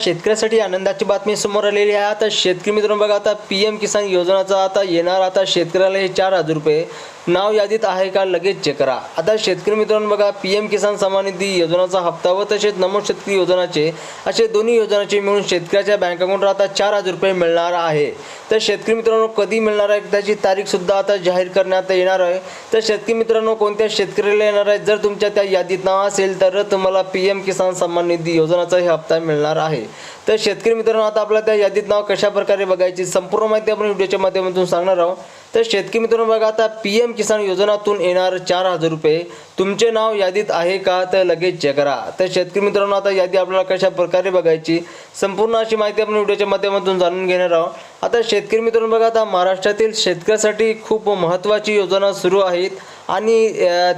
शेतकऱ्यासाठी आनंदाची बातमी समोर आलेली आहे. आता शेतकरी मित्रांनो बघा आता पी एम किसान योजनाचा आता येणार आता शेतकऱ्याला हे चार हजार रुपये नाव यादीत आहे का? लगेच चेक करा. आता शेतकरी मित्रांनो बघा पी एम किसान सन्मान निधी योजनाचा हप्ता व तसेच नमो शेतकरी योजनाचे असे दोन्ही योजनाचे मिळून शेतकऱ्याच्या बँक अकाउंटवर आता चार हजार रुपये मिळणार आहे. तर शेतकरी मित्रांनो कधी मिळणार आहे? त्याची तारीखसुद्धा आता जाहीर करण्यात येणार आहे. तर शेतकरी मित्रांनो कोणत्या शेतकऱ्याला येणार आहे? जर तुमच्या त्या यादीत नाव असेल तर तुम्हाला पी एम किसान सन्मान निधी योजनाचा हे हप्ता मिळणार आहे. तर शेतकरी मित्रांनो आता आपल्या त्या यादीत नाव कशा प्रकारे बघायची संपूर्ण माहिती आपण व्हिडिओच्या माध्यमातून सांगणार आहोत. तर शेतकरी मित्रांनो बघा आता पी एम किसान योजनातून येणार चार हजार रुपये. तुमचे नाव यादीत आहे का? तर लगेच चेक करा. तर शेतकरी मित्रांनो आता यादी आपल्याला कशा प्रकारे बघायची? संपूर्ण अशी माहिती आपण व्हिडिओच्या माध्यमातून जाणून घेणार आहोत. आता शेतकरी मित्रांनो बघा आता महाराष्ट्रातील शेतकऱ्यासाठी खूप महत्त्वाची योजना सुरू आहेत आणि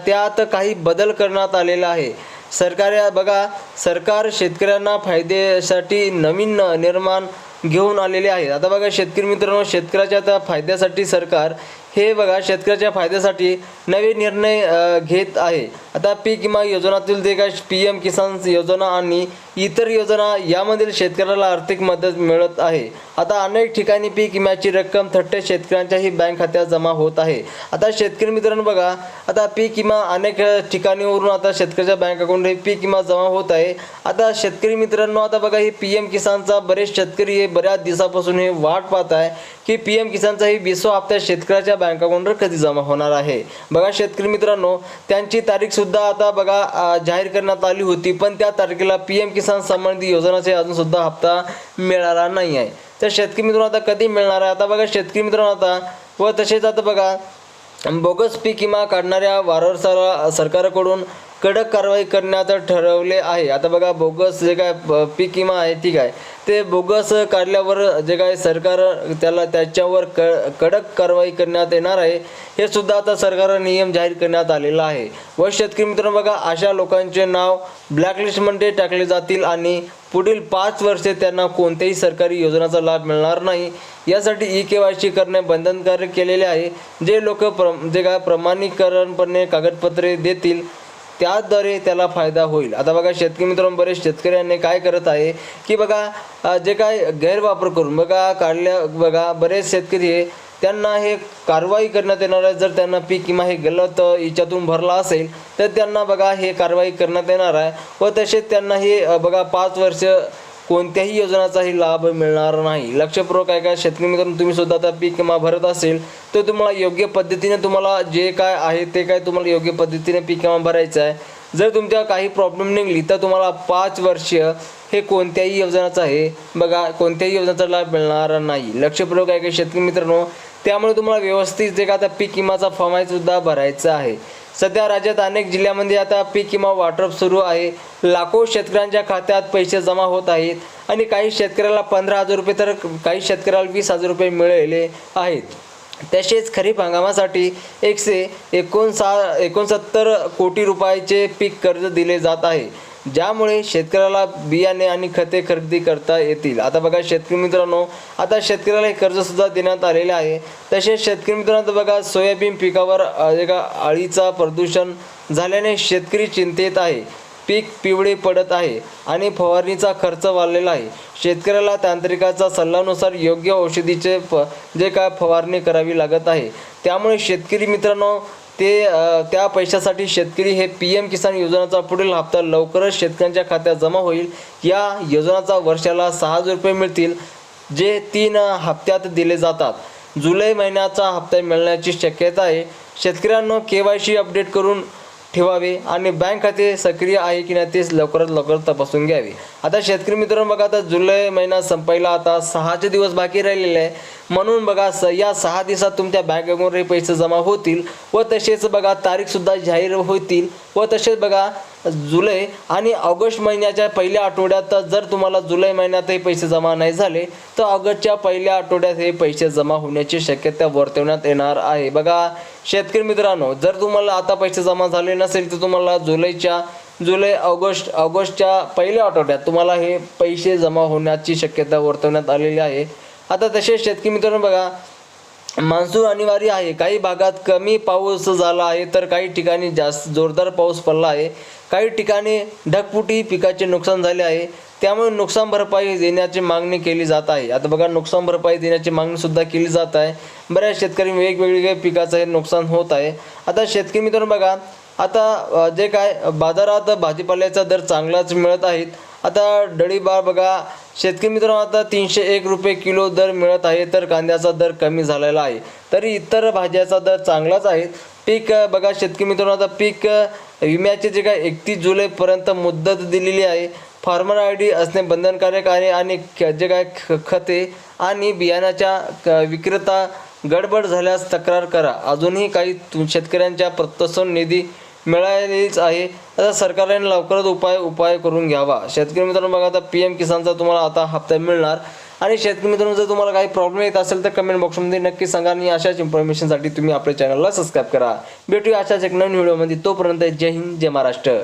त्यात काही बदल करण्यात आलेला आहे. सरकार या- बघा सरकार शेतकऱ्यांना फायद्यासाठी नवीन निर्माण घेऊन आलेले आहेत. आता बघा शेतकरी मित्रांनो शेतकऱ्याच्या आता फायद्यासाठी सरकार हे बघा शेतकऱ्याच्या फायद्यासाठी नवे निर्णय घेत आहे. आता पीक विमा योजनातील जे काय पी एम किसान योजना आणि इतर योजना यामधील शेतकऱ्याला आर्थिक मदत मिळत आहे. आता अनेक ठिकाणी पीक विम्याची रक्कम थट्टे शेतकऱ्यांच्याही बँक खात्यात जमा होत आहे. आता शेतकरी मित्रांनो बघा आता पीक विमा अनेक ठिकाणीवरून आता शेतकऱ्याच्या बँक अकाउंट पीक विमा जमा होत आहे. आता शेतकरी मित्रांनो आता बघा हे पी एम किसानचा बरेच शेतकरी हे बऱ्याच दिवसापासून हे वाट पाहत आहे की पी एम किसानचा ही विसवा हप्ता शेतकऱ्याच्या बँक अकाउंटवर कधी जमा होणार आहे? बघा शेतकरी मित्रांनो त्यांची तारीखसुद्धा आता बघा जाहीर करण्यात आली होती पण त्या तारखेला पी एम किसान संबंधी योजनाचे अजूनसुद्धा हप्ता मिळाला नाही आहे. तर शेतकरी मित्रांनो आता कधी मिळणार आहे? आता बघा शेतकरी मित्रांनो आता व तसेच आता बघा बोगस पीक विमा काढणाऱ्या वारंवार सरकारकडून कडक कारवाई करण्याचं ठरवले आहे. आता बघा बोगस जे काय प- पीक विमा आहे ठीक आहे ते बोगस काढल्यावर जे काय सरकार त्याला त्याच्यावर क कडक कारवाई करण्यात येणार आहे हे सुद्धा आता सरकार नियम जाहीर करण्यात आलेला आहे. व शेतकरी मित्रांनो बघा अशा लोकांचे नाव ब्लॅकलिस्टमध्ये टाकले जातील आणि पुढील पाच वर्षे त्यांना कोणत्याही सरकारी योजनाचा लाभ मिळणार नाही. यासाठी ई के वाय सी करणे बंधनकारक केलेले आहे. जे लोक प्र जे काय प्रमाणीकरणपणे कागदपत्रे देतील त्याद्वारे त्याला फायदा होईल. आता बघा शेतकरी मित्रांनो बरेच शेतकऱ्यांनी काय करत आहे की बघा जे काय गैरवापर करून बघा काढल्या बघा बरेच शेतकरी हे त्यांना हे कारवाई करण्यात येणार आहे. जर त्यांना पीक विमा हे गलत याच्यातून भरला असेल तर त्यांना बघा हे कारवाई करण्यात येणार आहे. व तसेच त्यांना हे बघा पाच वर्ष कोणत्याही योजनाचाही लाभ मिळणार नाही. लक्षपूर्वक आहे का शेतकरी मित्रांनो तुम्ही सुद्धा आता पीक विमा भरत असेल तर तुम्हाला योग्य पद्धतीने तुम्हाला जे काय आहे ते काय तुम्हाला योग्य पद्धतीने पीक विमा भरायचा आहे. जर तुमच्या काही प्रॉब्लेम निघली तर तुम्हाला पाच वर्ष हे कोणत्याही योजनाचं आहे बघा कोणत्याही योजनाचा लाभ मिळणार नाही. लक्षपूर्वक आहे का शेतकरी मित्रांनो त्यामुळे तुम्हाला व्यवस्थित जे का आता पीक विमाचा फॉर्म आहे सुद्धा भरायचा आहे. सध्या राज्यात अनेक जिल्ह्यामध्ये आता पीक किंवा वाटप सुरू आहे. लाखो शेतकऱ्यांच्या खात्यात पैसे जमा होत आहेत आणि काही शेतकऱ्याला पंधरा हजार रुपये तर काही शेतकऱ्याला वीस हजार रुपये मिळाले आहेत. तसेच खरीप हंगामासाठी एकशे एकोणसा एकोणसत्तर कोटी रुपयाचे पीक कर्ज दिले जात आहे. ज्यामुळे शेतकऱ्याला बियाणे आणि खते खरेदी करता येतील. आता बघा शेतकरी मित्रांनो आता शेतकऱ्याला हे कर्जसुद्धा देण्यात आलेले आहे. तसेच शेतकरी मित्रांनो बघा सोयाबीन पिकावर एका अळीचा प्रदूषण झाल्याने शेतकरी चिंतेत आहे. पीक पिवळे पडत आहे आणि फवारणीचा खर्च वाढलेला आहे. शेतकऱ्याला तांत्रिकाचा सल्लानुसार योग्य औषधीचे फ जे काय फवारणी करावी लागत आहे. त्यामुळे शेतकरी मित्रांनो ते त्या पैशासाठी शेतकरी हे पी एम किसान योजनाचा पुढील हप्ता लवकरच शेतकऱ्यांच्या खात्यात जमा होईल. या योजनाचा वर्षाला सहा हजार रुपये मिळतील जे तीन हप्त्यात दिले जातात. जुलै महिन्याचा हप्ता मिळण्याची शक्यता आहे. शेतकऱ्यांना के वाय सी अपडेट करून ठेवावे आणि बँक खाते सक्रिय आहे की नाही ते लवकरात लवकर तपासून घ्यावे. आता शेतकरी मित्रांनो बघा आता जुलै महिना संपायला आता सहाचे दिवस बाकी राहिलेले आहे. म्हणून बघा स या सहा दिवसात तुमच्या बँक अकाउंटवर पैसे जमा होतील व तसेच बघा तारीखसुद्धा जाहीर होतील व तसेच बघा जुलै आणि ऑगस्ट महिन्याच्या पहिल्या आठवड्यात जर तुम्हाला जुलै महिन्यात हे पैसे जमा नाही झाले तर ऑगस्टच्या पहिल्या आठवड्यात हे पैसे जमा होण्याची शक्यता वर्तवण्यात येणार आहे. बघा शेतकरी मित्रांनो जर तुम्हाला आता पैसे जमा झाले नसेल तर तुम्हाला जुलैच्या जुलै ऑगस्ट ऑगस्टच्या पहिल्या आठवड्यात तुम्हाला हे पैसे जमा होण्याची शक्यता वर्तवण्यात आलेली आहे. आता तसेच शेतकरी मित्रांनो बघा मान्सून अनिवार्य आहे. काही भागात कमी पाऊस झाला आहे तर काही ठिकाणी जास्त जोरदार पाऊस पडला आहे. काही ठिकाणी ढगफुटी पिकाचे नुकसान झाले आहे. त्यामुळे नुकसान भरपाई देण्याची मागणी केली जात आहे. आता बघा नुकसान भरपाई देण्याची मागणी सुद्धा केली जात आहे. बऱ्याच शेतकरी वेगवेगळ्या पिकाचं हे नुकसान होत आहे. आता शेतकरी मित्रांनो बघा आता जे काय बाजारात भाजीपाल्याचा दर चांगलाच मिळत आहेत आता डळीबार बघा शेतकरी मित्रांनो आता तीनशे एक रुपये किलो दर मिळत आहे तर कांद्याचा दर कमी झालेला आहे. तरी इतर भाज्याचा दर चांगलाच आहे. पीक बघा शेतकरी मित्रांनो आता पीक विम्याचे जे काय एकतीस जुलैपर्यंत मुदत दिलेली आहे. फार्मर आय डी असणे बंधनकारक आहे आणि ख- जे काय ख- खते आणि बियाण्याच्या क- विक्रेता गडबड झाल्यास तक्रार करा. अजूनही काही शेतकऱ्यांच्या प्रत्यासन निधी मिळालेलीच आहे. आता सरकारने लवकरच उपाय उपाय करून घ्यावा. शेतकरी मित्रांनो बघा आता पी एम किसानचा तुम्हाला आता हप्ता मिळणार. आणि शेतकरी मित्रांनो जर तुम्हाला काही प्रॉब्लेम येत असेल तर कमेंट बॉक्समध्ये नक्की सांगा आणि अशाच इन्फॉर्मेशनसाठी तुम्ही आपल्या चॅनलला सबस्क्राईब करा. भेटूया अशाच एक नवीन व्हिडिओमध्ये तोपर्यंत जय हिंद जय महाराष्ट्र.